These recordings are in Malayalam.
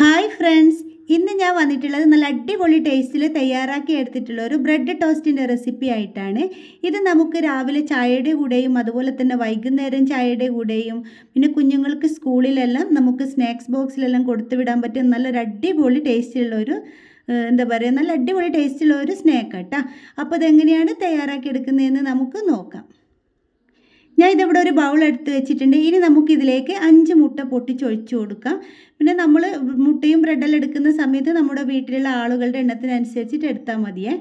Hi friends. ഇന്ന് ഞാൻ വന്നിട്ടുള്ളത് നല്ല അടിപൊളി ടേസ്റ്റിൽ തയ്യാറാക്കി എടുത്തിട്ടുള്ള ഒരു ബ്രെഡ് ടോസ്റ്റിന്റെ റെസിപ്പി ആയിട്ടാണ്. ഇത് നമുക്ക് രാവിലെ ചായയുടെ കൂടെയും അതുപോലെ തന്നെ വൈകുന്നേരം ചായയുടെ കൂടെയും പിന്നെ കുഞ്ഞുങ്ങൾക്ക് സ്കൂളിലെല്ലാം നമുക്ക് സ്നാക്സ് ബോക്സിലെല്ലാം കൊടുത്തു വിടാൻ പറ്റിയ നല്ലൊരു അടിപൊളി ടേസ്റ്റുള്ള ഒരു എന്താ പറയുക നല്ല അടിപൊളി ടേസ്റ്റുള്ള ഒരു സ്നാക്ക് കേട്ടോ അപ്പോൾ ഇതെങ്ങനെയാണ് തയ്യാറാക്കി എടുക്കുന്നതെന്ന് നമുക്ക് നോക്കാം. ഞാൻ ഇതിവിടെ ഒരു ബൗൾ എടുത്ത് വെച്ചിട്ടുണ്ട്. ഇനി നമുക്ക് ഇതിലേക്ക് അഞ്ച് മുട്ട പൊട്ടിച്ചൊഴിച്ചു കൊടുക്കാം. പിന്നെ നമ്മൾ മുട്ടയും ബ്രെഡെല്ലാം എടുക്കുന്ന സമയത്ത് നമ്മുടെ വീട്ടിലുള്ള ആളുകളുടെ എണ്ണത്തിനനുസരിച്ചിട്ട് എടുത്താൽ മതിയേ.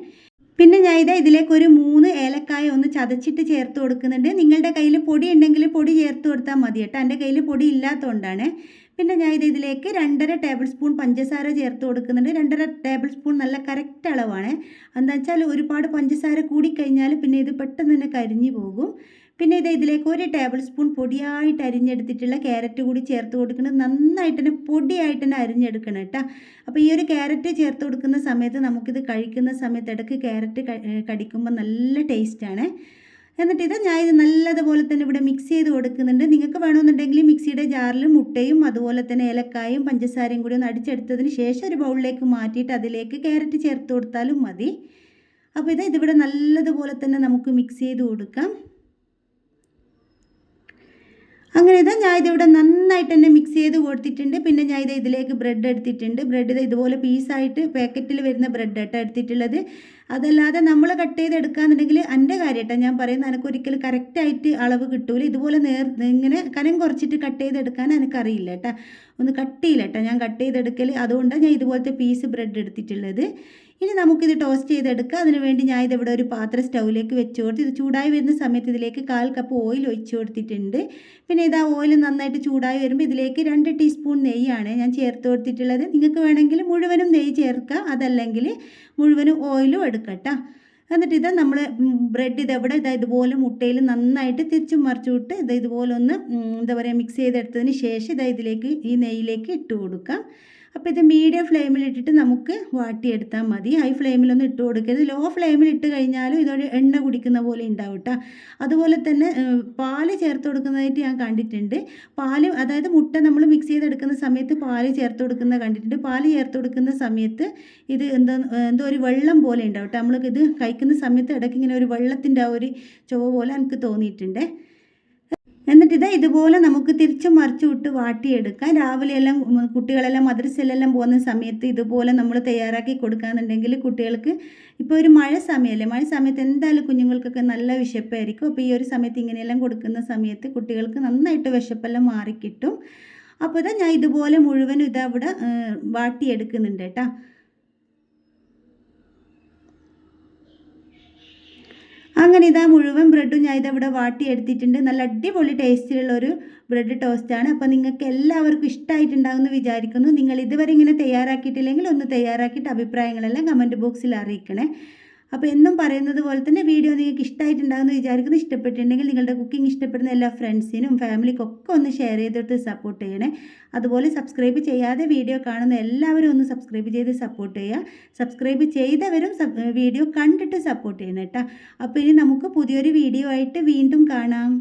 പിന്നെ ഞാൻ ഇത് ഇതിലേക്ക് ഒരു മൂന്ന് ഏലക്കായ ഒന്ന് ചതച്ചിട്ട് ചേർത്ത് കൊടുക്കുന്നുണ്ട്. നിങ്ങളുടെ കയ്യിൽ പൊടി ഉണ്ടെങ്കിൽ പൊടി ചേർത്ത് കൊടുത്താൽ മതി കേട്ടോ. എന്റെ കയ്യിൽ പൊടി ഇല്ലാത്തതുകൊണ്ടാണ് പിന്നെ ഞാൻ ഇത് ഇതിലേക്ക് രണ്ടര ടേബിൾ സ്പൂൺ പഞ്ചസാര ചേർത്ത് കൊടുക്കുന്നുണ്ട്. രണ്ടര ടേബിൾ സ്പൂൺ നല്ല കറക്റ്റ് അളവാണ്. എന്താ വെച്ചാൽ ഒരുപാട് പഞ്ചസാര കൂടിക്കഴിഞ്ഞാൽ പിന്നെ ഇത് പെട്ടെന്ന് തന്നെ കരിഞ്ഞു പോകും. പിന്നെ ഇത് ഇതിലേക്ക് ഒരു ടേബിൾ സ്പൂൺ പൊടിയായിട്ട് അരിഞ്ഞെടുത്തിട്ടുള്ള ക്യാരറ്റ് കൂടി ചേർത്ത് കൊടുക്കണം. നന്നായിട്ട് തന്നെ പൊടിയായിട്ട് തന്നെ അരിഞ്ഞെടുക്കണം കേട്ടോ. അപ്പോൾ ഈ ഒരു ക്യാരറ്റ് ചേർത്ത് കൊടുക്കുന്ന സമയത്ത് നമുക്കിത് കഴിക്കുന്ന സമയത്ത് ഇടയ്ക്ക് ക്യാരറ്റ് കടിക്കുമ്പോൾ നല്ല ടേസ്റ്റാണ് എന്നിട്ട് ഇത് ഞാൻ ഇത് നല്ലതുപോലെ തന്നെ ഇവിടെ മിക്സ് ചെയ്ത് കൊടുക്കുന്നുണ്ട്. നിങ്ങൾക്ക് വേണമെന്നുണ്ടെങ്കിൽ മിക്സിയുടെ ജാറിൽ മുട്ടയും അതുപോലെ തന്നെ ഏലക്കായും പഞ്ചസാരയും കൂടി ഒന്ന് അടിച്ചെടുത്തതിന് ശേഷം ഒരു ബൗളിലേക്ക് മാറ്റിയിട്ട് അതിലേക്ക് ക്യാരറ്റ് ചേർത്ത് കൊടുത്താലും മതി. അപ്പോൾ ഇത് ഇതിവിടെ നല്ലതുപോലെ തന്നെ നമുക്ക് മിക്സ് ചെയ്ത് കൊടുക്കാം. അങ്ങനെ ഇതാ ഞാൻ ഇതിവിടെ നന്നായിട്ട് തന്നെ മിക്സ് ചെയ്ത് കൊടുത്തിട്ടുണ്ട്. പിന്നെ ഞാൻ ഇത് ഇതിലേക്ക് ബ്രെഡ് എടുത്തിട്ടുണ്ട്. ബ്രെഡ് ഇത് ഇതുപോലെ പീസായിട്ട് പാക്കറ്റിൽ വരുന്ന ബ്രെഡ് കേട്ടോ എടുത്തിട്ടുള്ളത്. അതല്ലാതെ നമ്മൾ കട്ട് ചെയ്ത് എടുക്കാന്നുണ്ടെങ്കിൽ എന്റെ കാര്യമായിട്ടാണ് ഞാൻ പറയുന്നത്. എനിക്കൊരിക്കലും കറക്റ്റായിട്ട് അളവ് കിട്ടൂല. ഇതുപോലെ നേർ ഇങ്ങനെ കനം കുറച്ചിട്ട് കട്ട് ചെയ്തെടുക്കാൻ എനിക്കറിയില്ല കേട്ടോ ഒന്ന് കട്ട് ചെയ്യില്ല കേട്ടോ ഞാൻ കട്ട് ചെയ്തെടുക്കൽ അതുകൊണ്ടാണ് ഞാൻ ഇതുപോലത്തെ പീസ് ബ്രെഡ് എടുത്തിട്ടുള്ളത്. ഇനി നമുക്കിത് ടോസ്റ്റ് ചെയ്തെടുക്കാം. അതിനുവേണ്ടി ഞാൻ ഇതിവിടെ ഒരു പാത്രം സ്റ്റൗവിലേക്ക് വെച്ച് കൊടുത്ത് ഇത് ചൂടായി വരുന്ന സമയത്ത് ഇതിലേക്ക് കാൽ കപ്പ് ഓയിൽ ഒഴിച്ചു കൊടുത്തിട്ടുണ്ട്. പിന്നെ ഇത് ആ ഓയിൽ നന്നായിട്ട് ചൂടായി വരുമ്പോൾ ഇതിലേക്ക് രണ്ട് ടീസ്പൂൺ നെയ്യാണ് ഞാൻ ചേർത്ത് കൊടുത്തിട്ടുള്ളത്. നിങ്ങൾക്ക് വേണമെങ്കിൽ മുഴുവനും നെയ്യ് ചേർക്കാം. അതല്ലെങ്കിൽ മുഴുവനും ഓയിലും എടുക്കട്ടോ. എന്നിട്ട് ഇത് നമ്മൾ ബ്രെഡ് ഇതെവിടെ? ഇതാ ഇതുപോലെ മുട്ടയിൽ നന്നായിട്ട് തിരിച്ചും മറിച്ചു വിട്ട് ഇത് ഇതുപോലെ ഒന്ന് എന്താ പറയുക മിക്സ് ചെയ്തെടുത്തതിന് ശേഷം ഇതാ ഇതിലേക്ക് ഈ നെയ്യിലേക്ക് ഇട്ട് കൊടുക്കാം. അപ്പോൾ ഇത് മീഡിയം ഫ്ലെയിമിലിട്ടിട്ട് നമുക്ക് വാട്ടിയെടുത്താൽ മതി. ഹൈ ഫ്ലെയിമിലൊന്നും ഇട്ട് കൊടുക്കരുത്. ലോ ഫ്ലെയിമിൽ ഇട്ട് കഴിഞ്ഞാലും ഇതൊരു എണ്ണ കുടിക്കുന്ന പോലെ ഉണ്ടാവും കേട്ടോ അതുപോലെ തന്നെ പാൽ ചേർത്ത് കൊടുക്കുന്നതായിട്ട് ഞാൻ കണ്ടിട്ടുണ്ട്. പാൽ അതായത് മുട്ട നമ്മൾ മിക്സ് ചെയ്തെടുക്കുന്ന സമയത്ത് പാൽ ചേർത്ത് കൊടുക്കുന്നത് കണ്ടിട്ടുണ്ട്. പാൽ ചേർത്ത് കൊടുക്കുന്ന സമയത്ത് ഇത് എന്തോ എന്തോ ഒരു വെള്ളം പോലെ ഉണ്ടാവും കേട്ടോ നമ്മൾ ഇത് കഴിക്കുന്ന സമയത്ത് ഇടയ്ക്ക് ഇങ്ങനെ ഒരു വെള്ളത്തിന്റെ ആ ഒരു ചുവ പോലെ എനിക്ക് തോന്നിയിട്ടുണ്ട്. എന്നിട്ട് ഇതാ ഇതുപോലെ നമുക്ക് തിരിച്ചും മറിച്ചു വിട്ട് വാട്ടിയെടുക്കാം. രാവിലെ എല്ലാം കുട്ടികളെല്ലാം മദ്രസയിലെല്ലാം പോകുന്ന സമയത്ത് ഇതുപോലെ നമ്മൾ തയ്യാറാക്കി കൊടുക്കാന്നുണ്ടെങ്കിൽ കുട്ടികൾക്ക് ഇപ്പോൾ ഒരു മഴ സമയമല്ലേ? മഴ സമയത്ത് എന്തായാലും കുഞ്ഞുങ്ങൾക്കൊക്കെ നല്ല വിശപ്പായിരിക്കും. അപ്പോൾ ഈ ഒരു സമയത്ത് ഇങ്ങനെയെല്ലാം കൊടുക്കുന്ന സമയത്ത് കുട്ടികൾക്ക് നന്നായിട്ട് വിശപ്പെല്ലാം മാറിക്കിട്ടും. അപ്പോൾ ഇതാ ഞാൻ ഇതുപോലെ മുഴുവനും ഇതവിടെ ഇവിടെ വാട്ടിയെടുക്കുന്നുണ്ട് കേട്ടോ. അങ്ങനെ ഇതാ മുഴുവൻ ബ്രെഡും ഞാൻ ഇതവിടെ വാട്ടിയെടുത്തിട്ടുണ്ട് നല്ല അടിപൊളി ടേസ്റ്റിലുള്ള ഒരു ബ്രെഡ് ടോസ്റ്റാണ് അപ്പോൾ നിങ്ങൾക്ക് എല്ലാവർക്കും ഇഷ്ടമായിട്ടുണ്ടാകുമെന്ന് വിചാരിക്കുന്നു. നിങ്ങൾ ഇതുവരെ ഇങ്ങനെ തയ്യാറാക്കിയിട്ടില്ലെങ്കിൽ ഒന്ന് തയ്യാറാക്കിയിട്ട് അഭിപ്രായങ്ങളെല്ലാം കമന്റ് ബോക്സിൽ അറിയിക്കണേ. അപ്പോൾ എന്നും പറയുന്നത് പോലെ തന്നെ വീഡിയോ നിങ്ങൾക്ക് ഇഷ്ടമായിട്ടുണ്ടാകുമെന്ന് വിചാരിക്കുന്നു. ഇഷ്ടപ്പെട്ടിട്ടുണ്ടെങ്കിൽ നിങ്ങളുടെ കുക്കിംഗ് ഇഷ്ടപ്പെടുന്ന എല്ലാ ഫ്രണ്ട്സിനും ഫാമിലിക്കും ഒക്കെ ഒന്ന് ഷെയർ ചെയ്തിട്ട് സപ്പോർട്ട് ചെയ്യണേ. അതുപോലെ സബ്സ്ക്രൈബ് ചെയ്യാതെ വീഡിയോ കാണുന്ന എല്ലാവരും ഒന്ന് സബ്സ്ക്രൈബ് ചെയ്ത് സപ്പോർട്ട് ചെയ്യുക. സബ്സ്ക്രൈബ് ചെയ്തവരും വീഡിയോ കണ്ടിട്ട് സപ്പോർട്ട് ചെയ്യണം കേട്ടോ അപ്പോൾ ഇനി നമുക്ക് പുതിയൊരു വീഡിയോ ആയിട്ട് വീണ്ടും കാണാം.